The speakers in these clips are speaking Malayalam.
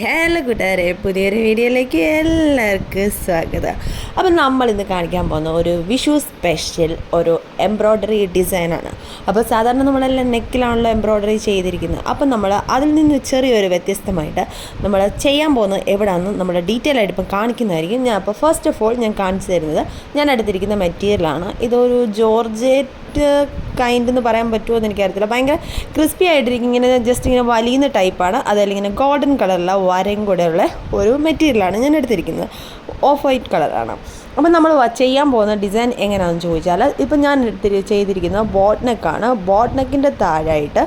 ഹലോ കൂട്ടുകാരെ പുതിയൊരു വീഡിയോയിലേക്ക് എല്ലാവർക്കും സ്വാഗതം. അപ്പം നമ്മൾ ഇന്ന് കാണിക്കാൻ പോകുന്ന ഒരു വിഷു സ്പെഷ്യൽ ഒരു എംബ്രോയ്ഡറി ഡിസൈനാണ്. അപ്പോൾ സാധാരണ നമ്മളെല്ലാം നെക്കിലാണല്ലോ എംബ്രോയ്ഡറി ചെയ്തിരിക്കുന്നത്. അപ്പം നമ്മൾ അതിൽ നിന്ന് ചെറിയൊരു വ്യത്യസ്തമായിട്ട് നമ്മൾ ചെയ്യാൻ പോകുന്നത് എവിടെയാണെന്ന് നമ്മൾ ഡീറ്റെയിൽ ആയിട്ട് ഇപ്പം കാണിക്കുന്നതായിരിക്കും. ഞാൻ അപ്പോൾ ഫസ്റ്റ് ഓഫ് ഓൾ ഞാൻ കാണിച്ചു തരുന്നത് ഞാൻ എടുത്തിരിക്കുന്ന മെറ്റീരിയലാണ്. ഇതൊരു ജോർജറ്റ് കൈൻഡ് എന്ന് പറയാൻ പറ്റുമോ എന്ന് എനിക്കറിയത്തില്ല. ഭയങ്കര ക്രിസ്പി ആയിട്ടിരിക്കും. ഇങ്ങനെ ജസ്റ്റ് ഇങ്ങനെ വലിയുന്ന ടൈപ്പാണ് അതല്ലെങ്കിൽ ഇങ്ങനെ ഗോൾഡൻ കളറുള്ള വരയും കൂടെയുള്ള ഒരു മെറ്റീരിയലാണ് ഞാൻ എടുത്തിരിക്കുന്നത്. ഓഫ് വൈറ്റ് കളറാണ് അപ്പം നമ്മൾ ചെയ്യാൻ പോകുന്ന ഡിസൈൻ എങ്ങനെയാണെന്ന് ചോദിച്ചാൽ ഇപ്പം ഞാൻ ചെയ്തിരിക്കുന്ന ബോട്ട് നെക്കാണ് ബോട്ട് നെക്കിന്റെ താഴെയായിട്ട്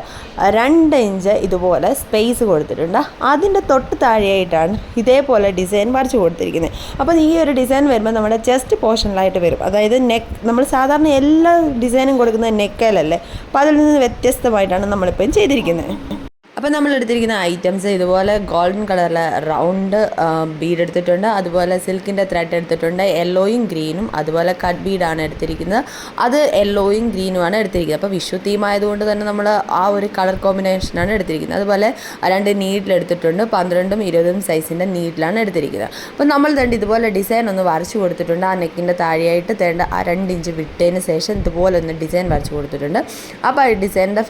രണ്ട് ഇഞ്ച് ഇതുപോലെ സ്പേസ് കൊടുത്തിട്ടുണ്ട്. അതിന്റെ തൊട്ട് താഴെയായിട്ടാണ് ഇതേപോലെ ഡിസൈൻ വരച്ച് കൊടുത്തിരിക്കുന്നത്. അപ്പോൾ ഈ ഒരു ഡിസൈൻ വരുമ്പോൾ നമ്മുടെ ചെസ്റ്റ് പോർഷനിലായിട്ട് വരും. അതായത് നെക്ക് നമ്മൾ സാധാരണ എല്ലാ ഡിസൈനും കൊടുക്കുന്നത് നെക്കലല്ലേ അപ്പോൾ അതിൽ നിന്ന് വ്യത്യസ്തമായിട്ടാണ് നമ്മളിപ്പം ചെയ്തിരിക്കുന്നത്. അപ്പോൾ നമ്മൾ എടുത്തിരിക്കുന്ന ഐറ്റംസ് ഇതുപോലെ ഗോൾഡൻ കളറിലെ റൗണ്ട് ബീഡ് എടുത്തിട്ടുണ്ട്. അതുപോലെ സിൽക്കിന്റെ ത്രെഡ് എടുത്തിട്ടുണ്ട്. യെല്ലോയും ഗ്രീനും അതുപോലെ കട്ട് ബീഡാണ് എടുത്തിരിക്കുന്നത്. അത് യെല്ലോയും ഗ്രീനുമാണ് എടുത്തിരിക്കുന്നത്. അപ്പോൾ വിഷു തീം ആയതുകൊണ്ട് തന്നെ നമ്മൾ ആ ഒരു കളർ കോമ്പിനേഷനാണ് എടുത്തിരിക്കുന്നത്. അതുപോലെ രണ്ട് നീഡിൽ എടുത്തിട്ടുണ്ട്. പന്ത്രണ്ടും ഇരുപതും സൈസിന്റെ നീഡിലാണ് എടുത്തിരിക്കുന്നത്. അപ്പോൾ നമ്മൾ തേണ്ട ഇതുപോലെ ഡിസൈൻ ഒന്ന് വരച്ച് കൊടുത്തിട്ടുണ്ട്. ആ നെക്കിന്റെ താഴെയായിട്ട് തേണ്ട ആ രണ്ട് ഇഞ്ച് വിട്ടതിന് ശേഷം ഇതുപോലെ ഒന്ന് ഡിസൈൻ വരച്ച് കൊടുത്തിട്ടുണ്ട്. അപ്പോൾ ആ ഡിസൈനിന്റെ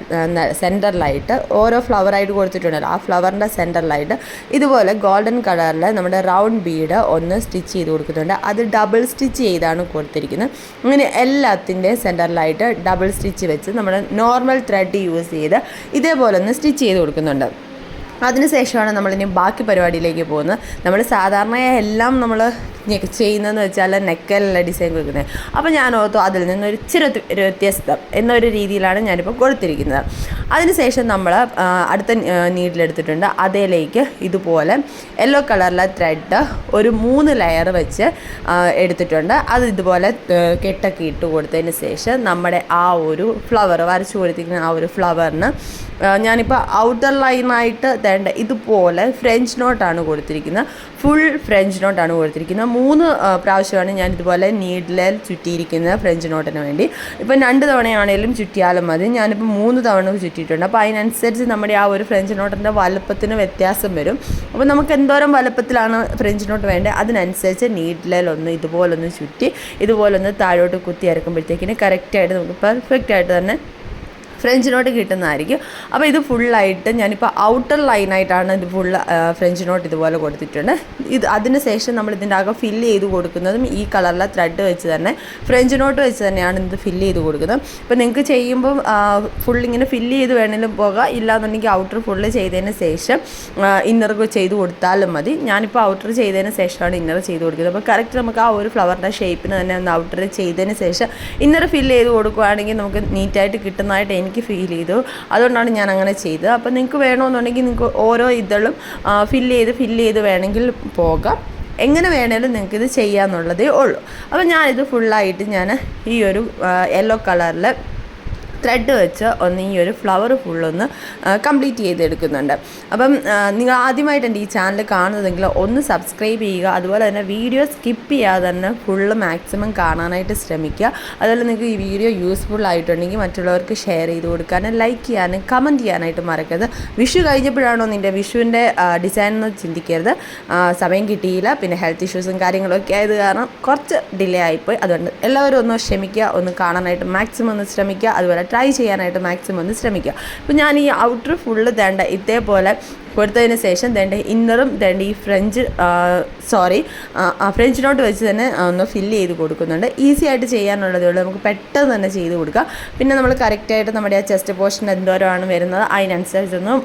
സെന്ററിലായിട്ട് ഓരോ ഫ്ലവറായിട്ട് കൊടുത്തിട്ടുണ്ടല്ലോ ആ ഫ്ലവറിന്റെ സെന്ററിലായിട്ട് ഇതുപോലെ ഗോൾഡൻ കളറിൽ നമ്മുടെ റൗണ്ട് ബീഡ് ഒന്ന് സ്റ്റിച്ച് ചെയ്ത് കൊടുക്കുന്നുണ്ട്. അത് ഡബിൾ സ്റ്റിച്ച് ചെയ്താണ് കൊടുത്തിരിക്കുന്നത്. അങ്ങനെ എല്ലാത്തിന്റെ സെന്ററിലായിട്ട് ഡബിൾ സ്റ്റിച്ച് വെച്ച് നമ്മൾ നോർമൽ ത്രെഡ് യൂസ് ചെയ്ത് ഇതേപോലെ ഒന്ന് സ്റ്റിച്ച് ചെയ്ത് കൊടുക്കുന്നുണ്ട്. അതിനുശേഷമാണ് നമ്മളിനി ബാക്കി പരിപാടിയിലേക്ക് പോകുന്നത്. നമ്മൾ സാധാരണ എല്ലാം നമ്മൾ ചെയ്യുന്നതെന്ന് വെച്ചാൽ നെക്കലുള്ള ഡിസൈൻ കൊടുക്കുന്നത് അപ്പോൾ ഞാൻ ഓർത്തു അതിൽ നിന്നൊരു ഇച്ചിരി വ്യത്യസ്തം എന്നൊരു രീതിയിലാണ് ഞാനിപ്പോൾ കൊടുത്തിരിക്കുന്നത്. അതിനുശേഷം നമ്മൾ അടുത്ത നീഡിലെടുത്തിട്ടുണ്ട് അതിലേക്ക് ഇതുപോലെ യെല്ലോ കളറിലെ ത്രെഡ് ഒരു മൂന്ന് ലെയർ വെച്ച് എടുത്തിട്ടുണ്ട്. അത് ഇതുപോലെ കെട്ടൊക്കെ ഇട്ട് കൊടുത്തതിന് ശേഷം നമ്മുടെ ആ ഒരു ഫ്ലവർ വരച്ചു കൊടുത്തിരിക്കുന്ന ആ ഒരു ഫ്ലവറിന് ഞാനിപ്പോൾ ഔട്ടർ ലൈനായിട്ട് തേണ്ട ഇതുപോലെ ഫ്രഞ്ച് നോട്ടാണ് കൊടുത്തിരിക്കുന്നത്. ഫുൾ ഫ്രഞ്ച് നോട്ടാണ് കൊടുത്തിരിക്കുന്നത്. മൂന്ന് പ്രാവശ്യമാണ് ഞാൻ ഇതുപോലെ നീഡിലിൽ ചുറ്റിയിരിക്കുന്നത് ഫ്രഞ്ച് നോട്ടിന് വേണ്ടി. ഇപ്പം രണ്ട് തവണയാണെങ്കിലും ചുറ്റിയാലും മതി. ഞാനിപ്പോൾ മൂന്ന് തവണ ചുറ്റിയിട്ടുണ്ട്. അപ്പോൾ അതിനനുസരിച്ച് നമ്മുടെ ആ ഒരു ഫ്രഞ്ച് നോട്ടിന്റെ വലുപ്പത്തിന് വ്യത്യാസം വരും. അപ്പോൾ നമുക്ക് എന്തോരം വലുപ്പത്തിലാണ് ഫ്രഞ്ച് നോട്ട് വേണ്ടത് അതിനനുസരിച്ച് നീഡിലൊന്ന് ഇതുപോലൊന്ന് ചുറ്റി ഇതുപോലൊന്ന് താഴോട്ട് കുത്തി ഇറക്കുമ്പോഴത്തേക്കിന് കറക്റ്റായിട്ട് നമുക്ക് പെർഫെക്റ്റ് ആയിട്ട് തന്നെ ഫ്രഞ്ച് നോട്ട് കിട്ടുന്നതായിരിക്കും. അപ്പോൾ ഇത് ഫുള്ളായിട്ട് ഞാനിപ്പോൾ ഔട്ടർ ലൈനായിട്ടാണ് ഇത് ഫുൾ ഫ്രഞ്ച് നോട്ട് ഇതുപോലെ കൊടുത്തിട്ടുണ്ട്. ഇത് അതിന് ശേഷം നമ്മൾ ഇതിന്റെ അകം ഫില്ല് ചെയ്ത് കൊടുക്കുന്നതും ഈ കളറിലെ ത്രെഡ് വെച്ച് തന്നെ ഫ്രഞ്ച് നോട്ട് വെച്ച് തന്നെയാണ് ഇത് ഫില്ല് ചെയ്ത് കൊടുക്കുന്നത്. അപ്പോൾ നിങ്ങൾക്ക് ചെയ്യുമ്പോൾ ഫുൾ ഇങ്ങനെ ഫില്ല് ചെയ്ത് വേണമെങ്കിലും പോകാം. ഇല്ലാന്നുണ്ടെങ്കിൽ ഔട്ടർ ഫുള്ള് ചെയ്തതിന് ശേഷം ഇന്നർ ചെയ്ത് കൊടുത്താലും മതി. ഞാനിപ്പോൾ ഔട്ടർ ചെയ്തതിന് ശേഷമാണ് ഇന്നർ ചെയ്ത് കൊടുക്കുന്നത്. അപ്പോൾ കറക്റ്റ് നമുക്ക് ആ ഒരു ഫ്ലവറിന്റെ ഷേപ്പിന് തന്നെ ഒന്ന് ഔട്ടർ ചെയ്തതിന് ശേഷം ഇന്നർ ഫില്ല് ചെയ്ത് കൊടുക്കുകയാണെങ്കിൽ നമുക്ക് നീറ്റായിട്ട് കിട്ടുന്നതായിട്ട് എനിക്ക് ഫീൽ ചെയ്തു. അതുകൊണ്ടാണ് ഞാൻ അങ്ങനെ ചെയ്തത്. അപ്പോൾ നിങ്ങൾക്ക് വേണമെന്നുണ്ടെങ്കിൽ നിങ്ങൾക്ക് ഓരോ ഇതളും ഫില്ല് ചെയ്ത് ഫില്ല് ചെയ്ത് വേണമെങ്കിൽ പോകാം. എങ്ങനെ വേണേലും നിങ്ങൾക്ക് ഇത് ചെയ്യാമെന്നുള്ളതേ ഉള്ളൂ. അപ്പോൾ ഞാനിത് ഫുള്ളായിട്ട് ഞാൻ ഈ ഒരു യെല്ലോ കളറിൽ ത്രെഡ് വെച്ച് ഒന്ന് ഈ ഒരു ഫ്ലവർ ഫുള്ളൊന്ന് കംപ്ലീറ്റ് ചെയ്തെടുക്കുന്നുണ്ട്. അപ്പം നിങ്ങൾ ആദ്യമായിട്ട് എന്റെ ഈ ചാനൽ കാണുന്നതെങ്കിൽ ഒന്ന് സബ്സ്ക്രൈബ് ചെയ്യുക. അതുപോലെ തന്നെ വീഡിയോ സ്കിപ്പ് ചെയ്യാതെ തന്നെ ഫുള്ള് മാക്സിമം കാണാനായിട്ട് ശ്രമിക്കുക. അതുപോലെ നിങ്ങൾക്ക് ഈ വീഡിയോ യൂസ്ഫുൾ ആയിട്ടുണ്ടെങ്കിൽ മറ്റുള്ളവർക്ക് ഷെയർ ചെയ്ത് കൊടുക്കാനും ലൈക്ക് ചെയ്യാനും കമന്റ് ചെയ്യാനായിട്ട് മറക്കരുത്. വിഷു കഴിഞ്ഞപ്പോഴാണോ നിന്റെ വിഷുവിന്റെ ഡിസൈൻ എന്ന് ചിന്തിക്കരുത്. സമയം കിട്ടിയില്ല. പിന്നെ ഹെൽത്ത് ഇഷ്യൂസും കാര്യങ്ങളൊക്കെ ആയത് കാരണം കുറച്ച് ഡിലേ ആയിപ്പോയി. അതുകൊണ്ട് എല്ലാവരും ഒന്ന് ക്ഷമിക്കുക ഒന്ന് കാണാനായിട്ട് മാക്സിമം ഒന്ന് ശ്രമിക്കുക. അതുപോലെ ട്രൈ ചെയ്യാനായിട്ട് മാക്സിമം ഒന്ന് ശ്രമിക്കുക. അപ്പോൾ ഞാൻ ഈ ഔട്ടർ ഫുള്ള് തേണ്ട ഇതേപോലെ കൊടുത്തതിന് ശേഷം ദണ്ട് ഇന്നറും തേണ്ട ഈ ഫ്രഞ്ച് സോറി ഫ്രഞ്ച് നോട്ട് വെച്ച് തന്നെ ഒന്ന് ഫില്ല് ചെയ്ത് കൊടുക്കുന്നുണ്ട്. ഈസി ആയിട്ട് ചെയ്യാനുള്ളതേ ഉള്ളൂ. നമുക്ക് പെട്ടെന്ന് തന്നെ ചെയ്ത് കൊടുക്കുക പിന്നെ നമ്മൾ കറക്റ്റായിട്ട് നമ്മുടെ ആ ചെസ്റ്റ് പോർഷൻ എന്തോരമാണ് വരുന്നത് അതിനനുസരിച്ചൊന്ന്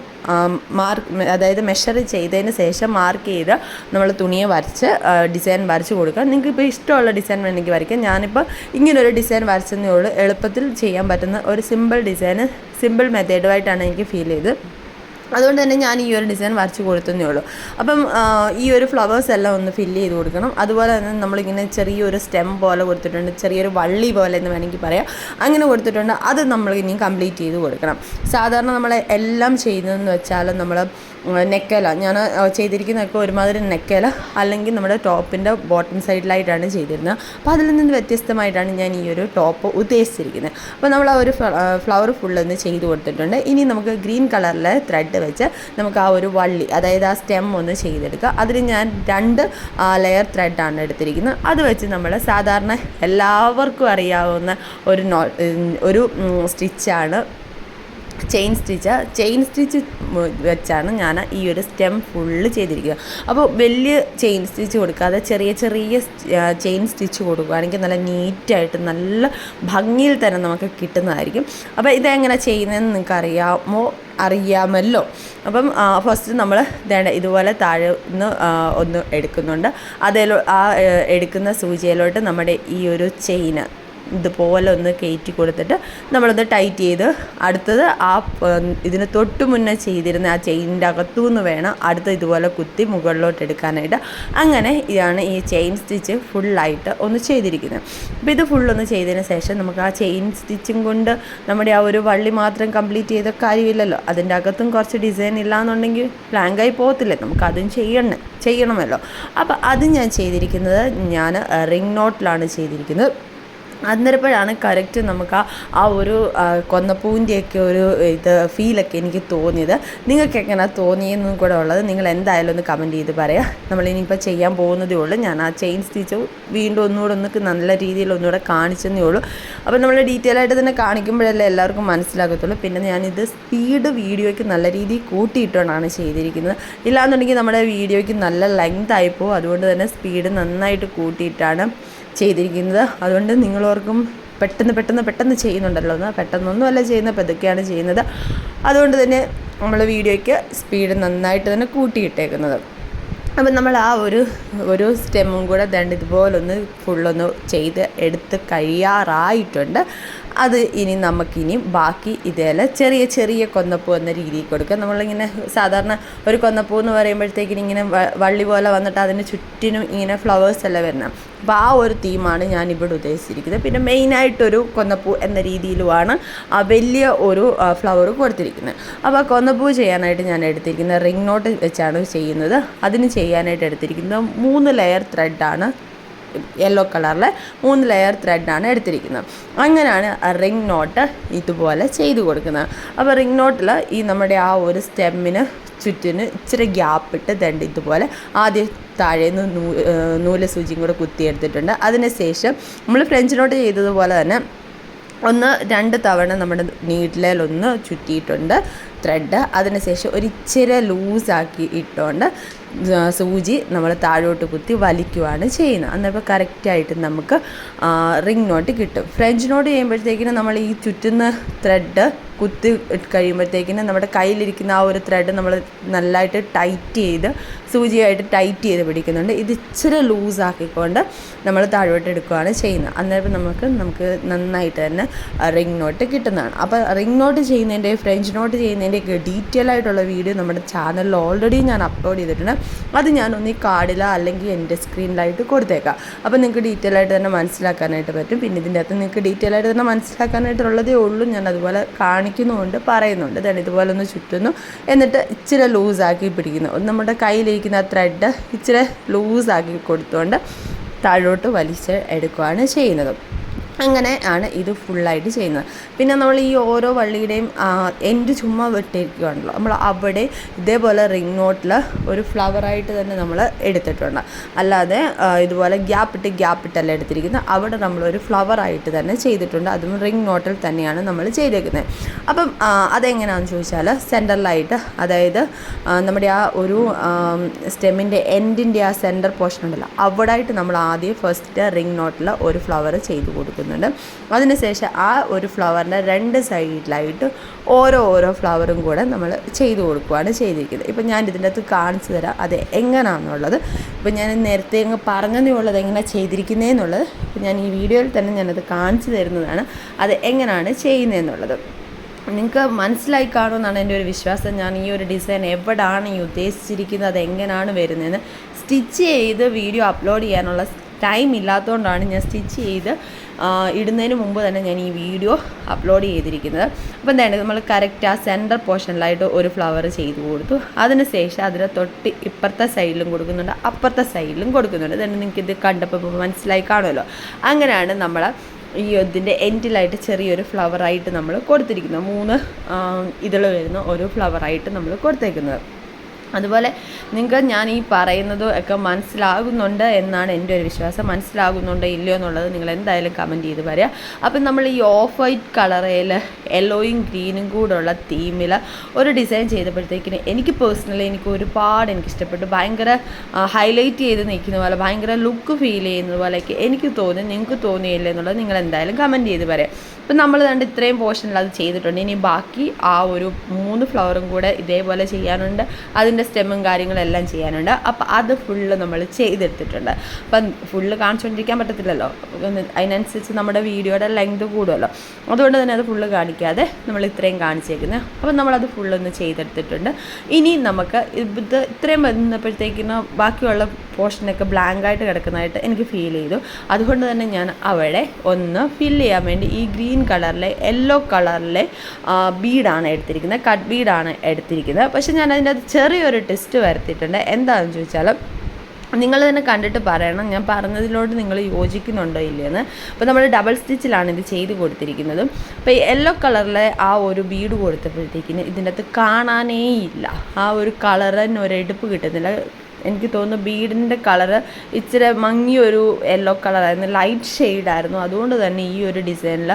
മാർക്ക് അതായത് മെഷർ ചെയ്തതിന് ശേഷം മാർക്ക് ചെയ്ത് നമ്മൾ തുണിയെ വരച്ച് ഡിസൈൻ വരച്ച് കൊടുക്കുക നിങ്ങൾക്ക് ഇപ്പോൾ ഇഷ്ടമുള്ള ഡിസൈൻ വേണമെങ്കിൽ വരയ്ക്കാം. ഞാനിപ്പോൾ ഇങ്ങനൊരു ഡിസൈൻ വരച്ചതേ ഉള്ളൂ. എളുപ്പത്തിൽ ചെയ്യാൻ പറ്റുന്ന ഒരു സിമ്പിൾ ഡിസൈന് സിമ്പിൾ മെത്തേഡുമായിട്ടാണ് എനിക്ക് ഫീൽ ചെയ്ത് അതുകൊണ്ട് തന്നെ ഞാൻ ഈ ഒരു ഡിസൈൻ വരച്ച് കൊടുത്തതേ ഉള്ളൂ. അപ്പം ഈ ഒരു ഫ്ലവേഴ്സ് എല്ലാം ഒന്ന് ഫില്ല് ചെയ്ത് കൊടുക്കണം. അതുപോലെ തന്നെ നമ്മളിങ്ങനെ ചെറിയൊരു സ്റ്റെം പോലെ കൊടുത്തിട്ടുണ്ട്. ചെറിയൊരു വള്ളി പോലെ എന്ന് വേണമെങ്കിൽ പറയാം. അങ്ങനെ കൊടുത്തിട്ടുണ്ട്. അത് നമ്മൾ ഇനിയും കംപ്ലീറ്റ് ചെയ്ത് കൊടുക്കണം. സാധാരണ നമ്മൾ എല്ലാം ചെയ്യുന്നതെന്ന് വെച്ചാൽ നമ്മൾ നെക്കല. ഞാൻ ചെയ്തിരിക്കുന്നതൊക്കെ ഒരുമാതിരി നെക്കല. അല്ലെങ്കിൽ നമ്മുടെ ടോപ്പിന്റെ ബോട്ടം സൈഡിലായിട്ടാണ് ചെയ്തിരുന്നത് അപ്പോൾ അതിൽ നിന്ന് വ്യത്യസ്തമായിട്ടാണ് ഞാൻ ഈ ഒരു ടോപ്പ് ഉദ്ദേശിച്ചിരിക്കുന്നത് അപ്പോൾ നമ്മൾ ആ ഒരു ഫ്ലവർ ഫുള്ളൊന്ന് ചെയ്ത് കൊടുത്തിട്ടുണ്ട്. ഇനി നമുക്ക് ഗ്രീൻ കളറിലെ ത്രെഡ് വെച്ച് നമുക്ക് ആ ഒരു വള്ളി അതായത് ആ സ്റ്റെം ഒന്ന് ചെയ്തെടുക്കുക അതിൽ ഞാൻ രണ്ട് ലെയർ ത്രെഡാണ് എടുത്തിരിക്കുന്നത് അത് വെച്ച് നമ്മൾ സാധാരണ എല്ലാവർക്കും അറിയാവുന്ന ഒരു ഒരു സ്റ്റിച്ചാണ് ചെയിൻ സ്റ്റിച്ച് ചെയിൻ സ്റ്റിച്ച് വെച്ചാണ് ഞാൻ ഈ ഒരു സ്റ്റെം ഫുള്ള് ചെയ്തിരിക്കുക. അപ്പോൾ വലിയ ചെയിൻ സ്റ്റിച്ച് കൊടുക്കാതെ ചെറിയ ചെറിയ ചെയിൻ സ്റ്റിച്ച് കൊടുക്കുകയാണെങ്കിൽ നല്ല നീറ്റായിട്ട് നല്ല ഭംഗിയിൽ തന്നെ നമുക്ക് കിട്ടുന്നതായിരിക്കും. അപ്പോൾ ഇതെങ്ങനെ ചെയ്യുന്നതെന്ന് നിങ്ങൾക്ക് അറിയാമോ അറിയാമല്ലോ. അപ്പം ഫസ്റ്റ് നമ്മൾ വേണ്ട ഇതുപോലെ താഴെ നിന്ന് ഒന്ന് എടുക്കുന്നുണ്ട്. അതിലോ ആ എടുക്കുന്ന സൂചിയിലോട്ട് നമ്മുടെ ഈ ഒരു ചെയിന് ഇതുപോലെ ഒന്ന് കയറ്റി കൊടുത്തിട്ട് നമ്മളത് ടൈറ്റ് ചെയ്ത് അടുത്തത് ആ ഇതിന് തൊട്ട് മുന്നേ ചെയ്തിരുന്ന ആ ചെയിനിന്റെ അകത്തുനിന്ന് വേണം അടുത്ത് ഇതുപോലെ കുത്തി മുകളിലോട്ട് എടുക്കാനായിട്ട്. അങ്ങനെ ഇതാണ് ഈ ചെയിൻ സ്റ്റിച്ച് ഫുള്ളായിട്ട് ഒന്ന് ചെയ്തിരിക്കുന്നത്. അപ്പോൾ ഇത് ഫുള്ളൊന്ന് ചെയ്തതിന് ശേഷം നമുക്ക് ആ ചെയിൻ സ്റ്റിച്ചും കൊണ്ട് നമ്മുടെ ആ ഒരു വള്ളി മാത്രം കംപ്ലീറ്റ് ചെയ്ത കാര്യമില്ലല്ലോ. അതിന്റെ അകത്തും കുറച്ച് ഡിസൈൻ ഇല്ലാന്നുണ്ടെങ്കിൽ ബ്ലാങ്കായി പോകത്തില്ലേ. നമുക്ക് അതും ചെയ്യണം ചെയ്യണമല്ലോ. അപ്പോൾ അത് ഞാൻ ചെയ്തിരിക്കുന്നത് ഞാൻ റിംഗ് നോട്ടിലാണ് ചെയ്തിരിക്കുന്നത്. അന്നേരപ്പോഴാണ് കറക്റ്റ് നമുക്ക് ആ ഒരു കൊന്നപ്പൂവിന്റെയൊക്കെ ഒരു ഇത് ഫീലൊക്കെ എനിക്ക് തോന്നിയത്. നിങ്ങൾക്ക് എങ്ങനെ തോന്നിയെന്നും കൂടെ ഉള്ളത്? നിങ്ങൾ എന്തായാലും ഒന്ന് കമന്റ് ചെയ്ത് പറയാം. നമ്മളിനിയിപ്പോൾ ചെയ്യാൻ പോകുന്നതേ ഉള്ളൂ. ഞാൻ ആ ചെയിൻ സ്റ്റിച്ച് വീണ്ടും ഒന്നുകൂടെ ഒന്ന് നല്ല രീതിയിൽ ഒന്നുകൂടെ കാണിച്ചെന്നേ ഉള്ളൂ. അപ്പോൾ നമ്മൾ ഡീറ്റെയിൽ ആയിട്ട് തന്നെ കാണിക്കുമ്പോഴല്ലേ എല്ലാവർക്കും മനസ്സിലാകത്തുള്ളൂ. പിന്നെ ഞാനിത് സ്പീഡ് വീഡിയോയ്ക്ക് നല്ല രീതിയിൽ കൂട്ടിയിട്ടാണ് ചെയ്തിരിക്കുന്നത്. ഇല്ലാന്നുണ്ടെങ്കിൽ നമ്മുടെ വീഡിയോയ്ക്ക് നല്ല ലെങ്ത് ആയിപ്പോവും അതുകൊണ്ട് തന്നെ സ്പീഡ് നന്നായിട്ട് കൂട്ടിയിട്ടാണ് ചെയ്തിരിക്കുന്നത്. അതുകൊണ്ട് നിങ്ങളോർക്കും പെട്ടെന്ന് പെട്ടെന്ന് പെട്ടെന്ന് ചെയ്യുന്നുണ്ടല്ലോ എന്ന്. പെട്ടെന്നൊന്നും അല്ല ചെയ്യുന്നത് പതുക്കെയാണ് ചെയ്യുന്നത്. അതുകൊണ്ട് തന്നെ നമ്മൾ വീഡിയോയ്ക്ക് സ്പീഡ് നന്നായിട്ട് തന്നെ കൂട്ടിയിട്ടേക്കുന്നത്. അപ്പം നമ്മൾ ആ ഒരു ഒരു സ്റ്റെമ്മും കൂടെ ദണ്ട് ഇതുപോലൊന്ന് ഫുള്ളൊന്ന് ചെയ്ത് എടുത്ത് കഴിയാറായിട്ടുണ്ട്. അത് ഇനി നമുക്കിനി ബാക്കി ഇതേല ചെറിയ ചെറിയ കൊന്നപ്പൂ എന്ന രീതിയിൽ കൊടുക്കുക. നമ്മളിങ്ങനെ സാധാരണ ഒരു കൊന്നപ്പൂ എന്ന് പറയുമ്പോഴത്തേക്കിന് ഇങ്ങനെ വള്ളി പോലെ വന്നിട്ട് അതിന് ചുറ്റിനും ഇങ്ങനെ ഫ്ലവേഴ്സ് എല്ലാം വരുന്നത് അപ്പോൾ ആ ഒരു തീമാണ് ഞാൻ ഉദ്ദേശിച്ചിരിക്കുന്നത്. പിന്നെ മെയിനായിട്ടൊരു കൊന്നപ്പൂ എന്ന രീതിയിലുമാണ് വലിയ ഒരു ഫ്ലവർ കൊടുത്തിരിക്കുന്നത്. അപ്പോൾ കൊന്നപ്പൂ ചെയ്യാനായിട്ട് ഞാൻ എടുത്തിരിക്കുന്ന റിംഗ് നോട്ട് വെച്ചാണ് ചെയ്യുന്നത്. അതിന് ചെയ്യാനായിട്ട് എടുത്തിരിക്കുന്നത് മൂന്ന് ലെയർ ത്രെഡാണ് യെല്ലോ കളറിലെ മൂന്ന് ലെയർ ത്രെഡാണ് എടുത്തിരിക്കുന്നത്. അങ്ങനെയാണ് റിംഗ് നോട്ട് ഇതുപോലെ ചെയ്തു കൊടുക്കുന്നത്. അപ്പോൾ റിംഗ് നോട്ടിൽ ഈ നമ്മുടെ ആ ഒരു സ്റ്റെമ്മിന് ചുറ്റിന് ഇച്ചിരി ഗ്യാപ്പ് ഇട്ട് തണ്ട് ഇതുപോലെ ആദ്യം താഴേന്ന് നൂ നൂൽ സൂചിയും കൂടെ കുത്തിയെടുത്തിട്ടുണ്ട് അതിനുശേഷം നമ്മൾ ഫ്രഞ്ച് നോട്ട് ചെയ്തതുപോലെ തന്നെ ഒന്ന് രണ്ട് തവണ നമ്മുടെ നീഡിലൊന്ന് ചുറ്റിയിട്ടുണ്ട് ത്രെഡ് അതിനുശേഷം ഒരിച്ചിരി ലൂസാക്കി ഇട്ടുകൊണ്ട് സൂചി നമ്മൾ താഴോട്ട് കുത്തി വലിക്കുവാണ് ചെയ്യുന്നത്. അന്നേരം കറക്റ്റായിട്ട് നമുക്ക് റിംഗ് നോട്ട് കിട്ടും. ഫ്രഞ്ച് നോട്ട് ചെയ്യുമ്പോഴത്തേക്കിനും നമ്മൾ ഈ ചുറ്റുന്ന ത്രെഡ് കുത്തി കഴിയുമ്പോഴത്തേക്കിന് നമ്മുടെ കയ്യിലിരിക്കുന്ന ആ ഒരു ത്രെഡ് നമ്മൾ നല്ലതായിട്ട് ടൈറ്റ് ചെയ്ത് സൂചിയായിട്ട് ടൈറ്റ് ചെയ്ത് പിടിക്കുന്നുണ്ട്. ഇത് ഇച്ചിരി ലൂസാക്കിക്കൊണ്ട് നമ്മൾ താഴോട്ട് എടുക്കുകയാണ് ചെയ്യുന്നത്. അന്നേരം നമുക്ക് നമുക്ക് നന്നായിട്ട് തന്നെ റിംഗ് നോട്ട് കിട്ടുന്നതാണ്. അപ്പോൾ റിംഗ് നോട്ട് ചെയ്യുന്നതിന്റെ ഫ്രഞ്ച് നോട്ട് ചെയ്യുന്നതിന്റെയൊക്കെ ഡീറ്റെയിൽ ആയിട്ടുള്ള വീഡിയോ നമ്മുടെ ചാനലിൽ ഓൾറെഡി ഞാൻ അപ്ലോഡ് ചെയ്തിട്ടുണ്ട്. അത് ഞാനൊന്ന് ഈ കാർഡിലോ അല്ലെങ്കിൽ എന്റെ സ്ക്രീനിലായിട്ട് കൊടുത്തേക്കാം. അപ്പോൾ നിങ്ങൾക്ക് ഡീറ്റെയിൽ ആയിട്ട് തന്നെ മനസ്സിലാക്കാനായിട്ട് പറ്റും. പിന്നെ ഇതിന്റെ അകത്ത് നിങ്ങൾക്ക് ഡീറ്റെയിൽ ആയിട്ട് തന്നെ മനസ്സിലാക്കാനായിട്ടുള്ളതേ ഉള്ളൂ. ഞാൻ അതുപോലെ കാണിക്കുന്നുമുണ്ട് പറയുന്നുണ്ട്. then ഇതുപോലെ ഒന്ന് ചുറ്റുന്നു. എന്നിട്ട് ഇച്ചിരി ലൂസാക്കി പിടിക്കുന്നു. നമ്മുടെ കയ്യിലിരിക്കുന്ന ത്രെഡ് ഇച്ചിരി ലൂസാക്കി കൊടുത്തുകൊണ്ട് താഴോട്ട് വലിച്ച് എടുക്കുകയാണ് ചെയ്യുന്നത്. അങ്ങനെ ആണ് ഇത് ഫുള്ളായിട്ട് ചെയ്യുന്നത്. പിന്നെ നമ്മൾ ഈ ഓരോ വള്ളിയുടെയും എൻഡ് ചുമ്മാ വെട്ടിയിരിക്കുകയാണല്ലോ നമ്മൾ അവിടെ ഇതേപോലെ റിംഗ് നോട്ടിൽ ഒരു ഫ്ലവറായിട്ട് തന്നെ നമ്മൾ എടുത്തിട്ടുണ്ട്. അല്ലാതെ ഇതുപോലെ ഗ്യാപ്പ് ഇട്ട് ഗ്യാപ്പ് ഇട്ടല്ല എടുത്തിരിക്കുന്നത്. അവിടെ നമ്മളൊരു ഫ്ലവറായിട്ട് തന്നെ ചെയ്തിട്ടുണ്ട്. അതും റിംഗ് നോട്ടിൽ തന്നെയാണ് നമ്മൾ ചെയ്തേക്കുന്നത്. അപ്പം അതെങ്ങനെയാണെന്ന് ചോദിച്ചാൽ സെന്ററിലായിട്ട് അതായത് നമ്മുടെ ആ ഒരു സ്റ്റെമ്മിന്റെ എൻഡിന്റെ ആ സെന്റർ പോർഷൻ ഉണ്ടല്ലോ. അവിടെ ആയിട്ട് നമ്മൾ ആദ്യം ഫസ്റ്റ് റിംഗ് നോട്ടിൽ ഒരു ഫ്ലവർ ചെയ്ത് കൊടുക്കും കൊടുക്കുന്നുണ്ട്. അതിനുശേഷം ആ ഒരു ഫ്ലവറിന്റെ രണ്ട് സൈഡിലായിട്ട് ഓരോ ഓരോ ഫ്ലവറും കൂടെ നമ്മൾ ചെയ്തു കൊടുക്കുകയാണ് ചെയ്തിരിക്കുന്നത്. ഇപ്പം ഞാൻ ഇതിന്റെ അകത്ത് കാണിച്ചു തരാം. അത് എങ്ങനെയാണെന്നുള്ളത് ഇപ്പം ഞാൻ നേരത്തെ അങ്ങ് പറഞ്ഞതേ ഉള്ളത് എങ്ങനെ ചെയ്തിരിക്കുന്നതെന്നുള്ളത് ഞാൻ ഈ വീഡിയോയിൽ തന്നെ ഞാനത് കാണിച്ചു തരുന്നതാണ്. അത് എങ്ങനെയാണ് ചെയ്യുന്നതെന്നുള്ളത് നിങ്ങൾക്ക് മനസ്സിലായി കാണുമെന്നാണ് എന്റെ ഒരു വിശ്വാസം. ഞാൻ ഈ ഒരു ഡിസൈൻ എവിടെയാണ് ഈ ഉദ്ദേശിച്ചിരിക്കുന്നത് അത് എങ്ങനെയാണ് വരുന്നതെന്ന് സ്റ്റിച്ച് ചെയ്ത് വീഡിയോ അപ്ലോഡ് ചെയ്യാനുള്ള ടൈം ഇല്ലാത്തതുകൊണ്ടാണ് ഞാൻ സ്റ്റിച്ച് ചെയ്ത് ഇടുന്നതിന് മുമ്പ് തന്നെ ഞാൻ ഈ വീഡിയോ അപ്ലോഡ് ചെയ്തിരിക്കുന്നത്. അപ്പോൾ എന്താണ് നമ്മൾ കറക്റ്റ് ആ സെന്റർ പോർഷനിലായിട്ട് ഒരു ഫ്ലവർ ചെയ്തു കൊടുത്തു. അതിന് ശേഷം അതിന് തൊട്ട് ഇപ്പുറത്തെ സൈഡിലും കൊടുക്കുന്നുണ്ട്. അപ്പുറത്തെ സൈഡിലും കൊടുക്കുന്നുണ്ട്. തന്നെ നിങ്ങൾക്ക് ഇത് കണ്ടപ്പോൾ മനസ്സിലായി കാണുമല്ലോ. അങ്ങനെയാണ് നമ്മൾ ഈ ഇതിന്റെ എൻഡിലായിട്ട് ചെറിയൊരു ഫ്ലവറായിട്ട് നമ്മൾ കൊടുത്തിരിക്കുന്നത്. മൂന്ന് ഇതിൽ വരുന്ന ഒരു ഫ്ലവറായിട്ട് നമ്മൾ കൊടുത്തേക്കുന്നത്. അതുപോലെ നിങ്ങൾക്ക് ഞാൻ ഈ പറയുന്നത് ഒക്കെ മനസ്സിലാകുന്നുണ്ട് എന്നാണ് എന്റെ ഒരു വിശ്വാസം. മനസ്സിലാകുന്നുണ്ടോ ഇല്ലയോ എന്നുള്ളത് നിങ്ങൾ എന്തായാലും കമന്റ് ചെയ്ത് പറയുക അപ്പം നമ്മൾ ഈ ഓഫ് വൈറ്റ് കളറിൽ യെല്ലോയും ഗ്രീനും കൂടെ ഉള്ള തീമിൽ ഒരു ഡിസൈൻ ചെയ്തപ്പോഴത്തേക്കിന് എനിക്ക് പേഴ്സണലി എനിക്ക് ഒരുപാട് എനിക്ക് ഇഷ്ടപ്പെട്ടു. ഭയങ്കര ഹൈലൈറ്റ് ചെയ്ത് നിൽക്കുന്ന പോലെ ഭയങ്കര ലുക്ക് ഫീൽ ചെയ്യുന്നത് പോലെയൊക്കെ എനിക്ക് തോന്നി. നിങ്ങൾക്ക് തോന്നിയില്ല എന്നുള്ളത് നിങ്ങൾ എന്തായാലും കമന്റ് ചെയ്ത് പറയാം. ഇപ്പം നമ്മൾ കണ്ട് ഇത്രയും പോർഷനിൽ അത് ചെയ്തിട്ടുണ്ട്. ഇനി ബാക്കി ആ ഒരു മൂന്ന് ഫ്ലവറും കൂടെ ഇതേപോലെ ചെയ്യാനുണ്ട്. അതിന്റെ സ്റ്റെമ്മും കാര്യങ്ങളെല്ലാം ചെയ്യാനുണ്ട്. അപ്പം അത് ഫുള്ള് നമ്മൾ ചെയ്തെടുത്തിട്ടുണ്ട്. അപ്പം ഫുള്ള് കാണിച്ചുകൊണ്ടിരിക്കാൻ പറ്റത്തില്ലല്ലോ. അതിനനുസരിച്ച് നമ്മുടെ വീഡിയോയുടെ ലെങ്ത് കൂടുമല്ലോ. അതുകൊണ്ട് തന്നെ അത് ഫുള്ള് കാണിക്കാതെ നമ്മൾ ഇത്രയും കാണിച്ചേക്കുന്നത് അപ്പം നമ്മളത് ഫുള്ളൊന്ന് ചെയ്തെടുത്തിട്ടുണ്ട്. ഇനി നമുക്ക് ഇത് ഇത്രയും വന്നപ്പോഴത്തേക്കിന് ബാക്കിയുള്ള പോർഷനൊക്കെ ബ്ലാങ്കായിട്ട് കിടക്കുന്നതായിട്ട് എനിക്ക് ഫീൽ ചെയ്തു. അതുകൊണ്ട് തന്നെ ഞാൻ അവിടെ ഒന്ന് ഫില്ല് ചെയ്യാൻ വേണ്ടി ഈ ഗ്രീൻ കളറിലെ യെല്ലോ കളറിലെ ബീഡാണ് എടുത്തിരിക്കുന്നത്. കട്ട് ബീഡാണ് എടുത്തിരിക്കുന്നത്. പക്ഷേ ഞാൻ അതിന്റെ അത് ചെറിയൊരു ടെസ്റ്റ് വരുത്തിയിട്ടുണ്ട്. എന്താണെന്ന് ചോദിച്ചാൽ നിങ്ങൾ തന്നെ കണ്ടിട്ട് പറയണം. ഞാൻ പറഞ്ഞതിനോട് നിങ്ങൾ യോജിക്കുന്നുണ്ടോ ഇല്ലയെന്ന്. അപ്പോൾ നമ്മൾ ഡബിൾ സ്റ്റിച്ചിലാണ് ഇത് ചെയ്ത് കൊടുത്തിരിക്കുന്നത്. അപ്പോൾ യെല്ലോ കളറിലെ ആ ഒരു ബീഡ് കൊടുത്തപ്പോഴത്തേക്കിന് ഇതിന്റെ അകത്ത് കാണാനേ ഇല്ല ആ ഒരു കളറിന് ഒരു എടുപ്പ് കിട്ടുന്നില്ല. എനിക്ക് തോന്നുന്നു ബീഡിന്റെ കളറ് ഇച്ചിരി മങ്ങിയൊരു യെല്ലോ കളറായിരുന്നു. ലൈറ്റ് ഷെയ്ഡായിരുന്നു അതുകൊണ്ട് തന്നെ ഈ ഒരു ഡിസൈനിൽ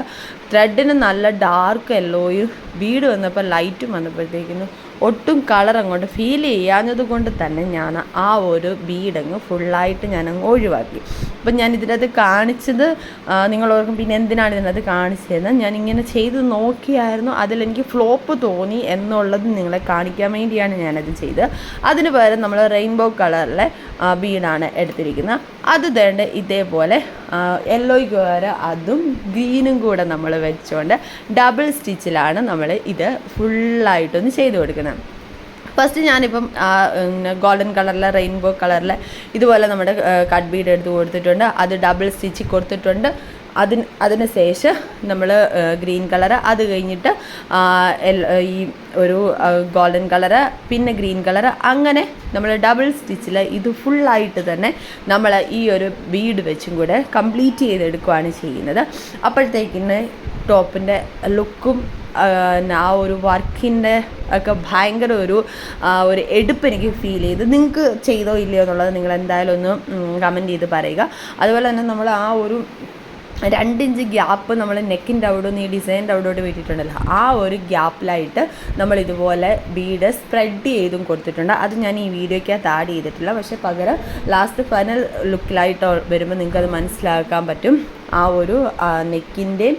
ത്രെഡിന് നല്ല ഡാർക്ക് യെല്ലോയും ബീഡ് വന്നപ്പോൾ ലൈറ്റും വന്നപ്പോഴത്തേക്കിനും ഒട്ടും കളർ അങ്ങോട്ട് ഫീൽ ചെയ്യാഞ്ഞത് കൊണ്ട് തന്നെ ഞാൻ ആ ഒരു ബീഡങ്ങ് ഫുള്ളായിട്ട് ഞാൻ അങ്ങ് ഒഴിവാക്കി. അപ്പം ഞാൻ ഇതിനകത്ത് കാണിച്ചത് നിങ്ങൾ ഓർക്കും പിന്നെ എന്തിനാണ് ഇതിനകത്ത് കാണിച്ചതെന്ന് ഞാൻ ഇങ്ങനെ ചെയ്ത് നോക്കിയായിരുന്നു. അതിലെനിക്ക് ഫ്ലോപ്പ് തോന്നി എന്നുള്ളത് നിങ്ങളെ കാണിക്കാൻ വേണ്ടിയാണ് ഞാനത് ചെയ്തത്. അതിന് പകരം നമ്മൾ റെയിൻബോ കളറിലെ ബീഡാണ് എടുത്തിരിക്കുന്നത്. അത് തേണ്ട ഇതേപോലെ യെല്ലോയ്ക്ക് പകരം അതും ഗ്രീനും കൂടെ നമ്മൾ വെച്ചുകൊണ്ട് ഡബിൾ സ്റ്റിച്ചിലാണ് നമ്മൾ ഇത് ഫുള്ളായിട്ടൊന്ന് ചെയ്ത് കൊടുക്കുന്നത്. ഫസ്റ്റ് ഞാനിപ്പം ഗോൾഡൻ കളറിലെ റെയിൻബോ കളറിലെ ഇതുപോലെ നമ്മുടെ കട്ട് ബീഡ് എടുത്ത് കൊടുത്തിട്ടുണ്ട്. അത് ഡബിൾ സ്റ്റിച്ച് കൊടുത്തിട്ടുണ്ട്. അതിന് അതിന് ശേഷം നമ്മൾ ഗ്രീൻ കളറ് അത് കഴിഞ്ഞിട്ട് ഈ ഒരു ഗോൾഡൻ കളറ് പിന്നെ ഗ്രീൻ കളറ് അങ്ങനെ നമ്മൾ ഡബിൾ സ്റ്റിച്ചിൽ ഇത് ഫുള്ളായിട്ട് തന്നെ നമ്മൾ ഈ ഒരു ബീഡ് വെച്ചും കൂടെ കംപ്ലീറ്റ് ചെയ്തെടുക്കുകയാണ് ചെയ്യുന്നത്. അപ്പോഴത്തേക്കിന് ടോപ്പിന്റെ ലുക്കും ആ ഒരു വർക്കിന്റെ ഒക്കെ ഭയങ്കര ഒരു ഒരു എടുപ്പ് എനിക്ക് ഫീൽ ചെയ്ത് നിങ്ങൾക്ക് ചെയ്തോ ഇല്ലയോ എന്നുള്ളത് നിങ്ങൾ എന്തായാലും ഒന്ന് കമന്റ് ചെയ്ത് പറയുക. അതുപോലെ തന്നെ നമ്മൾ ആ ഒരു രണ്ടിഞ്ച് ഗ്യാപ്പ് നമ്മൾ നെക്കിന്റെ അവിടെ നിന്ന് ഈ ഡിസൈന്റെ അവിടോട്ട് വിട്ടിട്ടുണ്ടല്ലോ ആ ഒരു ഗ്യാപ്പിലായിട്ട് നമ്മൾ ഇതുപോലെ ബീഡ് സ്പ്രെഡ് ചെയ്തും കൊടുത്തിട്ടുണ്ട്. അത് ഞാൻ ഈ വീഡിയോയ്ക്കകത്ത് ആഡ് ചെയ്തിട്ടില്ല. പക്ഷേ പകരം ലാസ്റ്റ് ഫൈനൽ ലുക്കിലായിട്ട് വരുമ്പോൾ നിങ്ങൾക്കത് മനസ്സിലാക്കാൻ പറ്റും. ആ ഒരു നെക്കിന്റെയും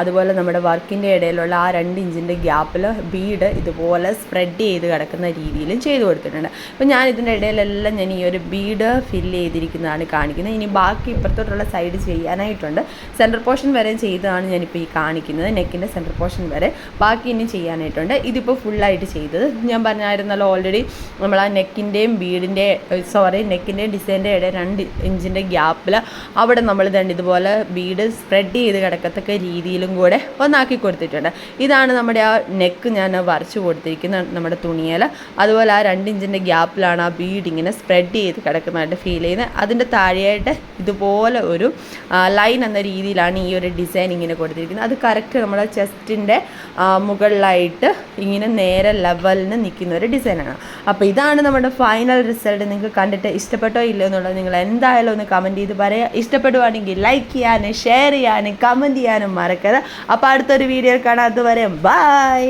അതുപോലെ നമ്മുടെ വർക്കിന്റെ ഇടയിലുള്ള ആ രണ്ട് ഇഞ്ചിന്റെ ഗ്യാപ്പിൽ ബീഡ് ഇതുപോലെ സ്പ്രെഡ് ചെയ്ത് കിടക്കുന്ന രീതിയിലും ചെയ്ത് കൊടുത്തിട്ടുണ്ട്. അപ്പോൾ ഞാൻ ഇതിന്റെ ഇടയിലെല്ലാം ഞാൻ ഈ ഒരു ബീഡ് ഫില്ല് ചെയ്തിരിക്കുന്നതാണ് കാണിക്കുന്നത്. ഇനി ബാക്കി ഇപ്പുറത്തോട്ടുള്ള സൈഡ് ചെയ്യാനായിട്ടുണ്ട്. സെന്റർ പോർഷൻ വരെ ചെയ്തതാണ് ഞാനിപ്പോൾ ഈ കാണിക്കുന്നത്. നെക്കിന്റെ സെന്റർ പോർഷൻ വരെ. ബാക്കി ഇനി ചെയ്യാനായിട്ടുണ്ട്. ഇതിപ്പോൾ ഫുള്ളായിട്ട് ചെയ്തത്. ഞാൻ പറഞ്ഞായിരുന്നല്ലോ ഓൾറെഡി നമ്മൾ ആ നെക്കിന്റെയും ബീഡിന്റെ സോറി നെക്കിന്റെയും ഡിസൈന്റെ ഇടയിൽ രണ്ട് ഇഞ്ചിന്റെ ഗ്യാപ്പിൽ അവിടെ നമ്മൾ തന്നെ ഇതുപോലെ ബീഡ് സ്പ്രെഡ് ചെയ്ത് കിടക്കത്തക്ക രീതിയിലും കൂടെ ഒന്നാക്കി കൊടുത്തിട്ടുണ്ട്. ഇതാണ് നമ്മുടെ ആ നെക്ക് ഞാൻ വരച്ചു കൊടുത്തിരിക്കുന്ന നമ്മുടെ തുണിയിൽ. അതുപോലെ ആ രണ്ട് ഇഞ്ചിന്റെ ഗ്യാപ്പിലാണ് ആ ബീഡ് ഇങ്ങനെ സ്പ്രെഡ് ചെയ്ത് കിടക്കുന്നതായിട്ട് ഫീൽ ചെയ്യുന്നത്. അതിന്റെ താഴെയായിട്ട് ഇതുപോലെ ഒരു ലൈൻ എന്ന രീതിയിലാണ് ഈ ഒരു ഡിസൈൻ ഇങ്ങനെ കൊടുത്തിരിക്കുന്നത്. അത് കറക്റ്റ് നമ്മുടെ ചെസ്റ്റിന്റെ മുകളിലായിട്ട് ഇങ്ങനെ നേരെ ലെവലിന് നിൽക്കുന്ന ഒരു ഡിസൈനാണ് അപ്പോൾ ഇതാണ് നമ്മുടെ ഫൈനൽ റിസൾട്ട് നിങ്ങൾക്ക് കണ്ടിട്ട് ഇഷ്ടപ്പെട്ടോ ഇല്ലയോ എന്നുള്ളത് നിങ്ങൾ എന്തായാലും ഒന്ന് കമന്റ് ചെയ്ത് പറയുക ഇഷ്ടപ്പെടുവാണെങ്കിൽ ലൈക്ക് ചെയ്യാനും ഷെയർ ചെയ്യാനും കമന്റ് ചെയ്യാനും മറക്കരുത്. അപ്പോൾ അടുത്തൊരു വീഡിയോ കാണാം. അതുവരെ ബൈ